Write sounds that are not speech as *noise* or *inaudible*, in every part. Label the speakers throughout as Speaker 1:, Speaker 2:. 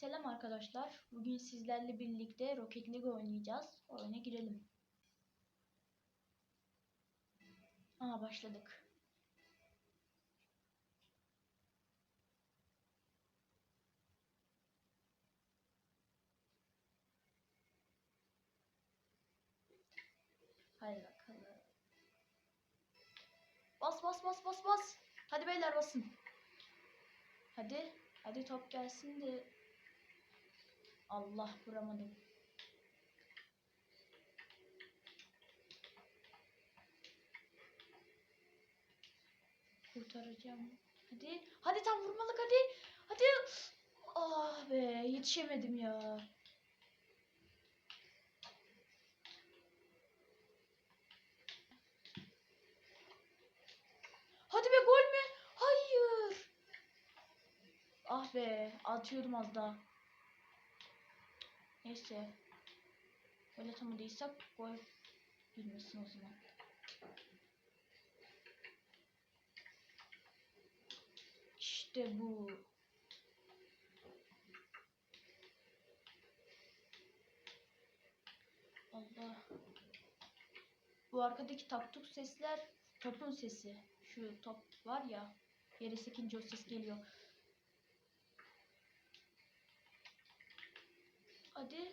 Speaker 1: Selam arkadaşlar. Bugün sizlerle birlikte Rocket League oynayacağız. Oyuna girelim. Aa başladık. Hadi bakalım. Bas bas bas bas bas. Hadi beyler basın. Hadi. Hadi top gelsin de. Allah vuramadım. Kurtaracağım. Hadi. Hadi tam vurmalık hadi. Hadi. Ah be yetişemedim ya. Hadi be gol mü? Hayır. Ah be atıyordum az daha. Neyse. Gol atamadıysak gol girmesin o zaman. İşte bu. Allah. Bu arkadaki taktuk sesler topun sesi. Şu top var ya. Yere sekince o ses geliyor. Hadi.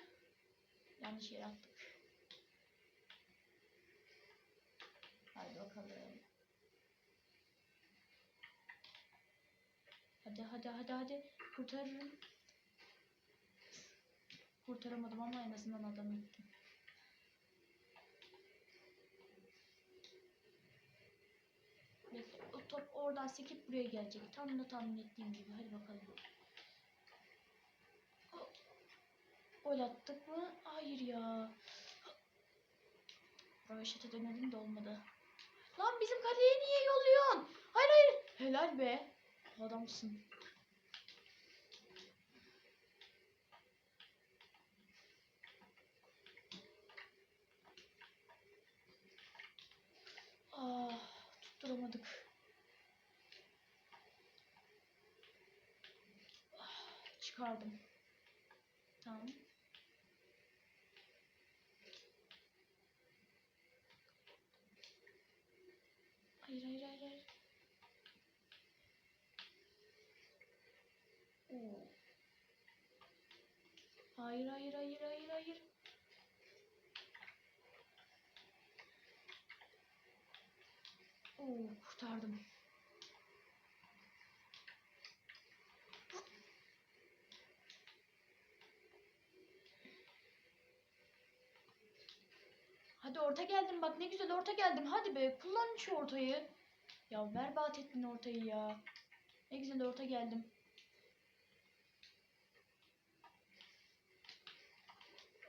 Speaker 1: Yanlış yere attık. Hadi bakalım. Hadi hadi hadi hadi. Kurtarırım. Kurtaramadım ama en azından adamı ittim. Bekle. O top oradan sekip buraya gelecek. Tam da tahmin ettiğim gibi. Hadi bakalım. Gol attık mı? Hayır ya. Röveşata denedim de olmadı. Lan bizim kaleye niye yolluyorsun? Hayır hayır. Helal be. Adamsın. Ah, tutturamadık. Ah, çıkardım. Tamam. Hayır hayır hayır hayır. Oo. Hayır hayır hayır hayır hayır. Oo kurtardım. Hadi orta geldim bak ne güzel orta geldim. Hadi be kullan şu ortayı. Ya berbat ettin ortayı ya. Ne güzel orta geldim.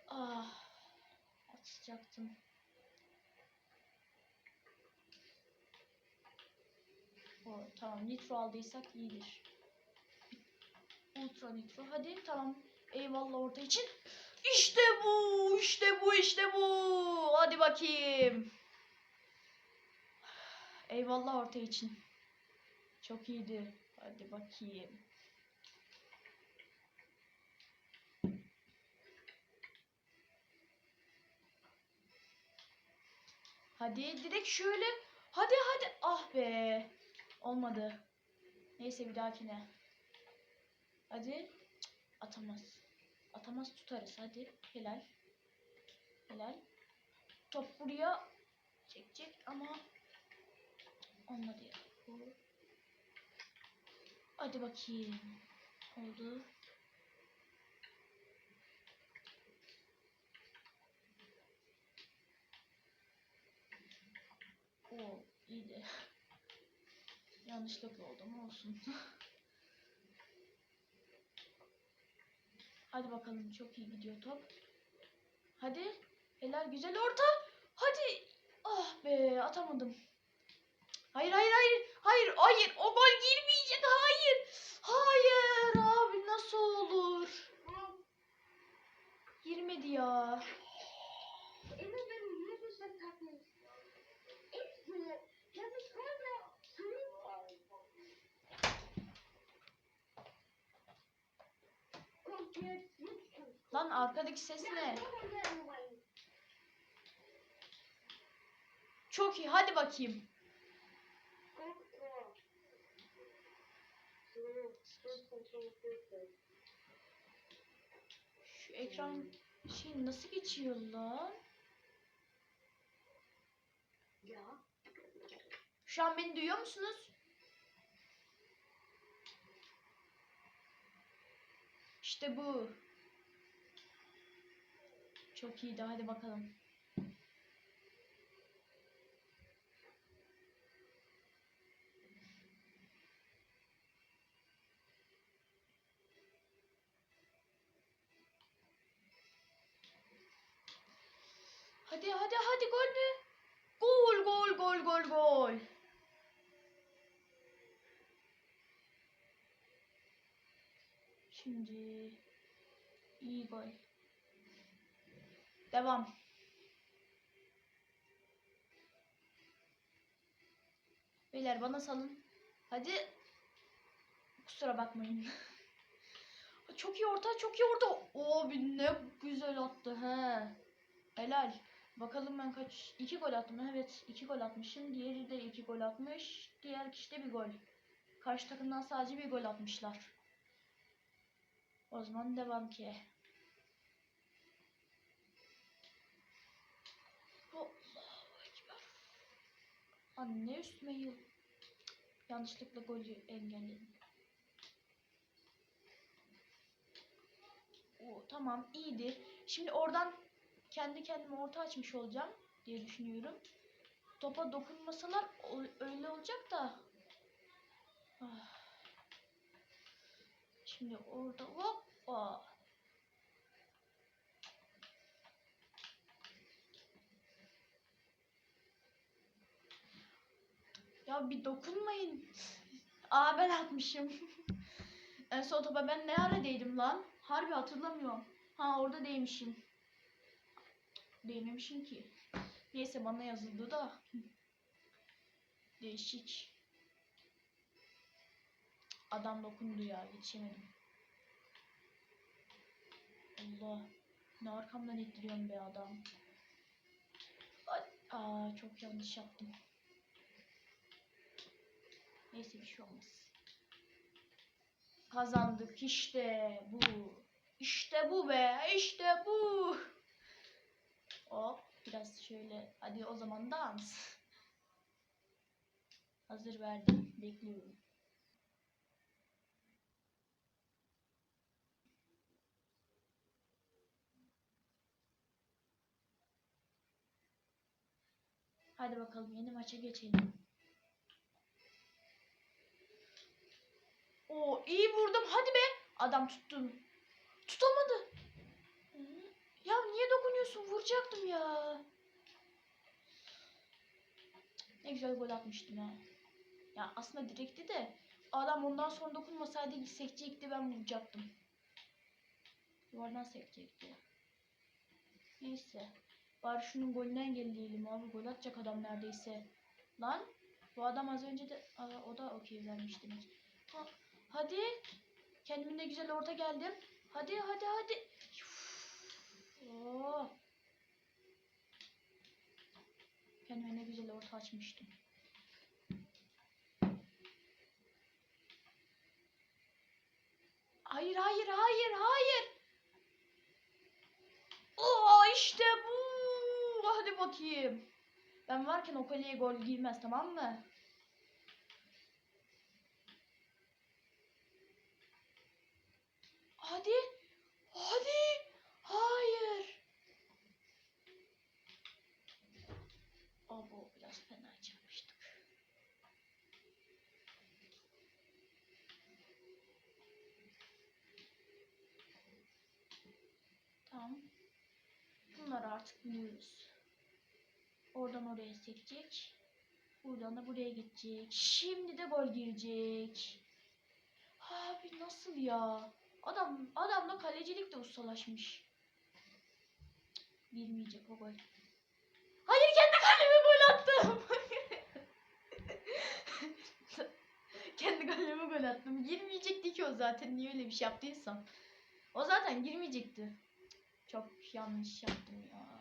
Speaker 1: Ah. Atacaktım. O, tamam nitro aldıysak iyidir. Ultra nitro. Hadi tamam. Eyvallah orta için. İşte bu, işte bu, işte bu. Hadi bakayım. Eyvallah orta için. Çok iyiydi. Hadi bakayım. Hadi direkt şöyle. Hadi hadi. Ah be. Olmadı. Neyse bir dahakine. Hadi. Atamaz. Atamaz tutarız. Hadi. Helal. Helal. Top buraya çekecek ama olmadı ya. Bu. Hadi bakayım. Oldu. Oo iyiydi. *laughs* Yanlışlıkla oldu ama olsun. *laughs* Hadi bakalım çok iyi gidiyor top. Hadi. Helal güzel orta. Hadi. Ah be atamadım. Hayır hayır hayır. Hayır hayır o gol girmeyecek. Hayır. Hayır abi nasıl olur? Girmedi ya. Lan arkadaki ses ne? Çok iyi. Hadi bakayım. Şu ekran şey nasıl geçiyor lan?
Speaker 2: Ya.
Speaker 1: Şu an beni duyuyor musunuz? İşte bu. Çok iyiydi. Hadi bakalım. Hadi hadi hadi gol mü? Gol gol gol gol gol. Şimdi iyi gol. Devam. Beyler bana salın. Hadi. Kusura bakmayın. *laughs* çok iyi orta, çok iyi orta. Oo bir ne güzel attı he. Helal. Bakalım ben kaç? iki gol attım. Evet iki gol atmışım. Diğeri de iki gol atmış. Diğer kişi de bir gol. Karşı takımdan sadece bir gol atmışlar. O zaman devam ki. Anne üstüme yıl. Yanlışlıkla golü engelledim. O tamam iyiydi. Şimdi oradan kendi kendime orta açmış olacağım diye düşünüyorum. Topa dokunmasalar öyle olacak da. Ah. Şimdi orada hoppa. Ya bir dokunmayın. Aa ben atmışım. *laughs* en son topa ben ne ara değdim lan? Harbi hatırlamıyorum. Ha orada değmişim. Değmemişim ki. Neyse bana yazıldı da. Değişik. Adam dokundu ya geçemedim. Allah. Ne arkamdan ittiriyorsun be adam. Ay, Aa çok yanlış yaptım. Neyse bir şey olmaz. Kazandık işte bu. İşte bu be işte bu. Hop biraz şöyle hadi o zaman dans. Hazır verdim bekliyorum. Hadi bakalım yeni maça geçelim. Oo iyi vurdum hadi be. Adam tuttum. Tutamadı. Ya niye dokunuyorsun? Vuracaktım ya. Ne güzel gol atmıştım ha. Ya aslında direkti de adam ondan sonra dokunmasaydı sekecekti ben vuracaktım. Duvardan sekecekti. Neyse. Bari şunun golünü engelleyelim abi. Gol atacak adam neredeyse. Lan bu adam az önce de Aa, o da okey vermiş demek. Ha, hadi. Kendimin de güzel orta geldim. Hadi hadi hadi. Oo. Kendime ne güzel orta açmıştım. Hayır hayır hayır hayır. Oo işte bu. Hadi bakayım. Ben varken o kaleye gol girmez tamam mı? Artık. Oradan oraya sekecek. Buradan da buraya gidecek. Şimdi de gol girecek. Abi nasıl ya? Adam adamla kalecilik de ustalaşmış. Girmeyecek o gol. Hayır kendi kaleme gol attım. *laughs* kendi kaleme gol attım. Girmeyecekti ki o zaten. Niye öyle bir şey yaptıysam. O zaten girmeyecekti. Çok yanlış yaptım ya.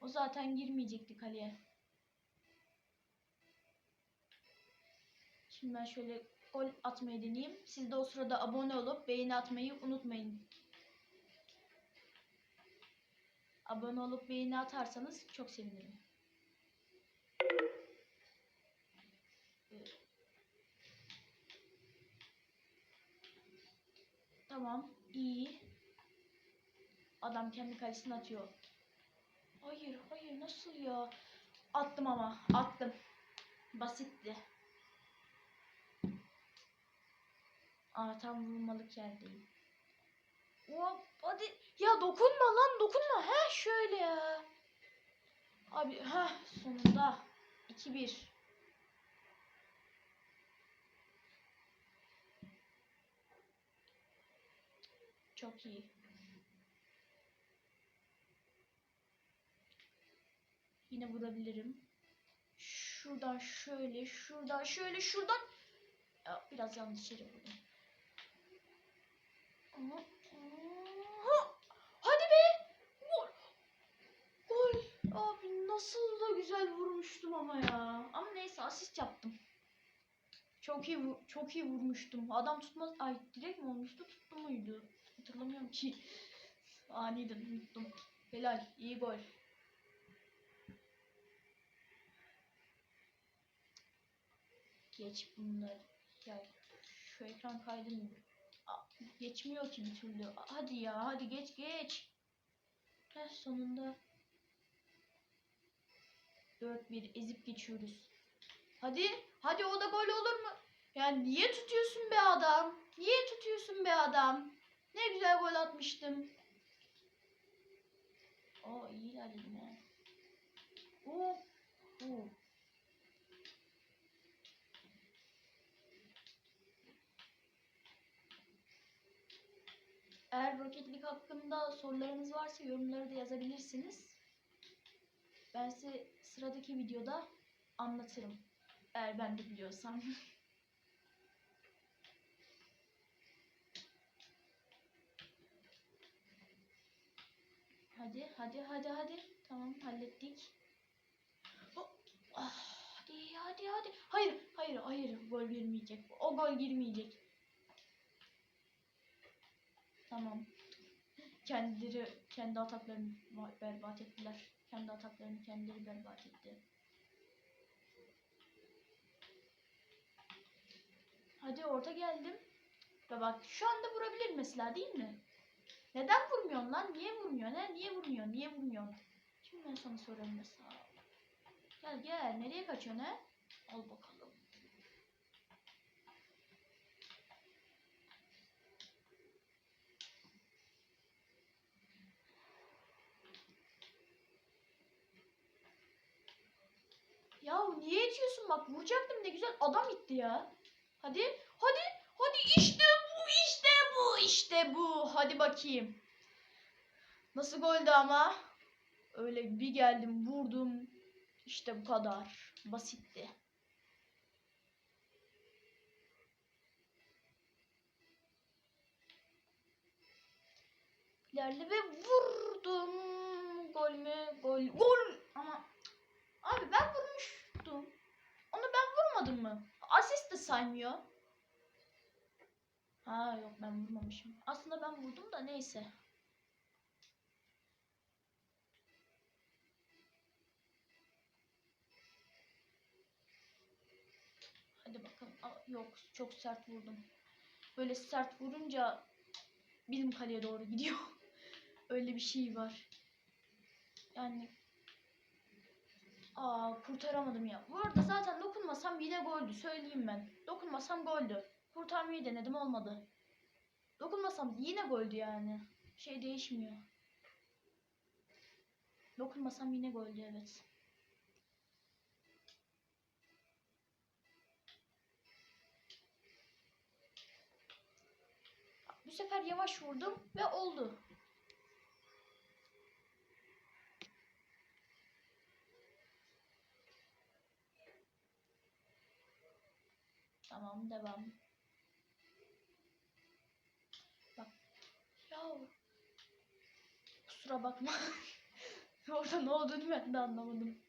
Speaker 1: O zaten girmeyecekti kaleye. Şimdi ben şöyle gol atmayı deneyeyim. Siz de o sırada abone olup beğeni atmayı unutmayın. Abone olup beğeni atarsanız çok sevinirim. Tamam, iyi. Adam kendi kalesine atıyor. Hayır, hayır nasıl ya? Attım ama, attım. Basitti. Aa tam vurmalık yerdeyim. Hop hadi. Ya dokunma lan dokunma. He şöyle ya. Abi ha sonunda. 2-1. Çok iyi. Yine vurabilirim. Şuradan şöyle, şuradan şöyle, şuradan. Ya, biraz yanlış yere vurdum. Hadi be! Gol! Gol! Abi nasıl da güzel vurmuştum ama ya. Ama neyse asist yaptım. Çok iyi çok iyi vurmuştum. Adam tutmaz. Ay direkt mi olmuştu? Tuttu muydu? Hatırlamıyorum ki. *laughs* Aniden unuttum. Helal. iyi gol. Geç bunları. Gel. Şu ekran kaydı mı? Aa, Geçmiyor ki bir türlü. Hadi ya hadi geç geç. Heh, sonunda 4-1 ezip geçiyoruz. Hadi hadi o da gol olur mu? Ya niye tutuyorsun be adam? Niye tutuyorsun be adam? Ne güzel gol atmıştım. Oo iyi ilerledim ha. Oo. Oo. Eğer Rocket League hakkında sorularınız varsa yorumları da yazabilirsiniz. Ben size sıradaki videoda anlatırım. Eğer ben de biliyorsam. *laughs* hadi, hadi, hadi, hadi. Tamam, hallettik. Hop. Ah, hadi, hadi, hadi. Hayır, hayır, hayır. Gol girmeyecek. O gol girmeyecek. Tamam. Kendileri kendi ataklarını ba- berbat ettiler. Kendi ataklarını kendileri berbat etti. Hadi orta geldim. Ve bak şu anda vurabilir mesela değil mi? Neden vurmuyorsun lan? Niye vurmuyorsun? He? Niye vurmuyorsun? Niye vurmuyorsun? Şimdi ben sana sorarım mesela. Gel gel. Nereye kaçıyorsun he? Al bakalım. Ya niye itiyorsun bak vuracaktım ne güzel adam itti ya. Hadi hadi hadi işte bu işte bu işte bu hadi bakayım. Nasıl goldü ama? Öyle bir geldim vurdum işte bu kadar basitti. İlerle ve vurdum. Gol mü? Gol. Gol. Ama Abi ben vurmuştum. Vurmadım mı? Asist de saymıyor. Ha yok ben vurmamışım. Aslında ben vurdum da neyse. Hadi bakalım. Aa, yok çok sert vurdum. Böyle sert vurunca bizim kaleye doğru gidiyor. *laughs* Öyle bir şey var. Yani Aa kurtaramadım ya. Bu arada zaten dokunmasam yine goldü. Söyleyeyim ben. Dokunmasam goldü. Kurtarmayı denedim olmadı. Dokunmasam yine goldü yani. Şey değişmiyor. Dokunmasam yine goldü evet. Bu sefer yavaş vurdum ve oldu. Tamam devam. Bak. Ya kusura bakma. *laughs* Orada ne olduğunu ben de anlamadım.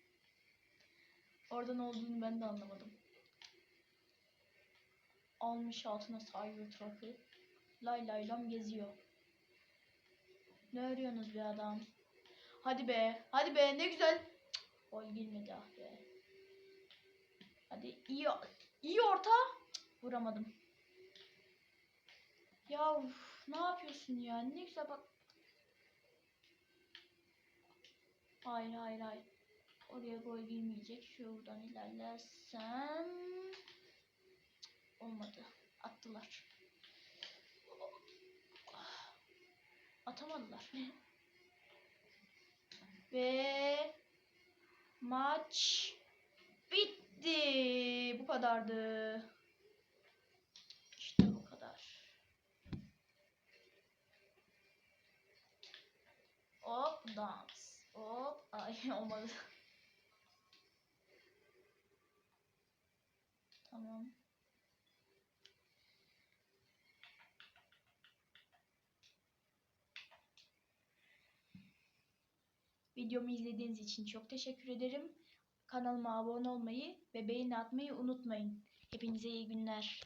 Speaker 1: Orada ne olduğunu ben de anlamadım. Almış altına Cybertruck'ı. Lay lay lam geziyor. Ne arıyorsunuz be adam? Hadi be. Hadi be ne güzel. Gol girmedi ah be. Hadi iyi iyi orta. Vuramadım. Ya uf, ne yapıyorsun ya? Ne güzel bak. Hayır hayır hayır. Oraya gol girmeyecek. Şuradan ilerlersem olmadı. Attılar. Atamadılar. *laughs* Ve maç bitti. Bu kadardı. İşte bu kadar. Hop dans. Hop. Ay *laughs* olmadı. Tamam. Videomu izlediğiniz için çok teşekkür ederim. Kanalıma abone olmayı ve beğeni atmayı unutmayın. Hepinize iyi günler.